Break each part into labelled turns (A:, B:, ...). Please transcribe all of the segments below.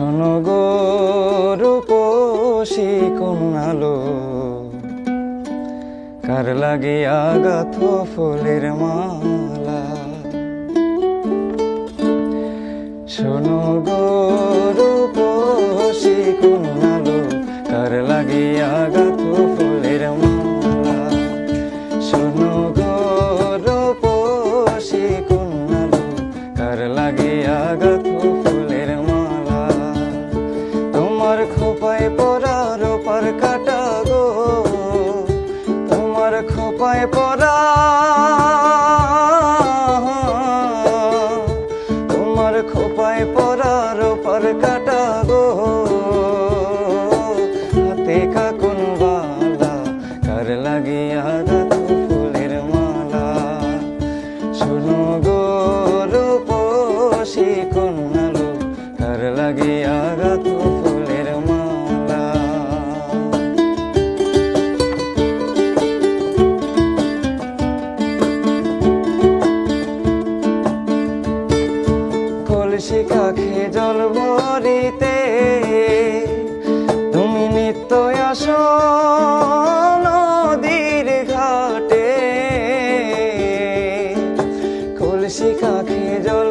A: শোনো গো, রূপসী কন্যালো কার লাগিয়া গাথ ফুলের মালা? শোনো গো, রূপসী কন্যালো কার লাগিয়া গাথ ফুলের মালা? খোপায় পরার পর কাটা গো। হাতে কাকুন বালা, কার লাগিয়া গাথ ফুলের মালা। শুনো গো রূপসী কন্যালো, কার লাগিয়া গাথ কলসি কাখে জল ভরিতে। তুমি নিত্য আসো নদীর ঘাটে। কলসি কাখে জল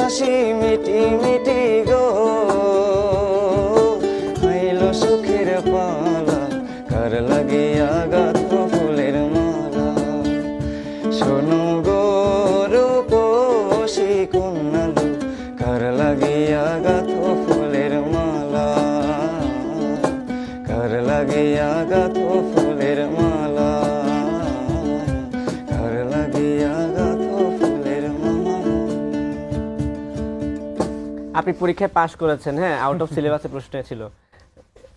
A: হাসি মিটি মিটি গো। আইলো সুখের পালা, কার লাগিয়া গাথ ফুলের মালা। শোনো গো রূপসী কন্যালো কার লাগিয়া গাথ ফুলের মালা। কার লাগিয়া গাথ ফুলের
B: আপনি পরীক্ষায় পাশ করেছেন হ্যাঁ আউট অফ সিলেবাসে প্রশ্ন ছিল।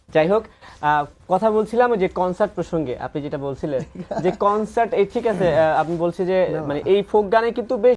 B: যাই হোক আহ, কথা বলছিলাম যে কনসার্ট প্রসঙ্গে আপনি যেটা বলছিলেন যে কনসার্ট এই ঠিক আছে আপনি বলছি যে মানে এই ফোক গানে কিন্তু বেশ